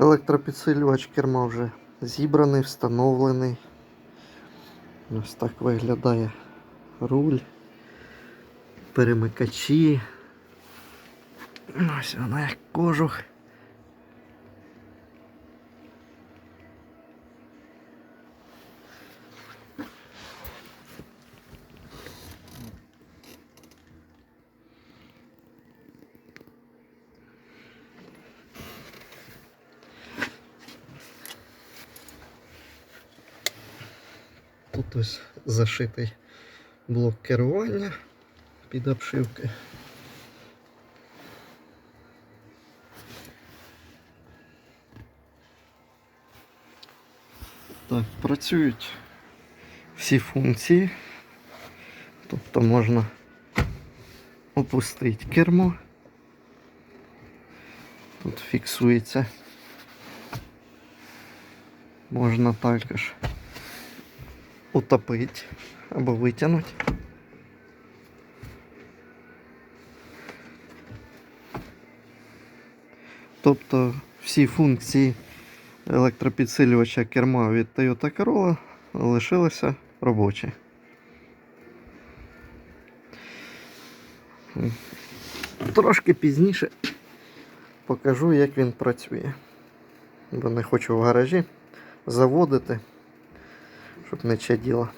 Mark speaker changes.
Speaker 1: Електропідсилювач керма вже зібраний, встановлений. Ось так виглядає руль, перемикачі. Ось вона як кожух. Тут ось зашитий блок керування під обшивки. Так, працюють всі функції. Тобто можна опустити кермо. Тут фіксується. Можна також утопити або витягнути. Тобто всі функції електропідсилювача керма від Toyota Corolla лишилися робочі. Трошки пізніше покажу, як він працює. Бо не хочу в гаражі заводити, щоб не чаділо.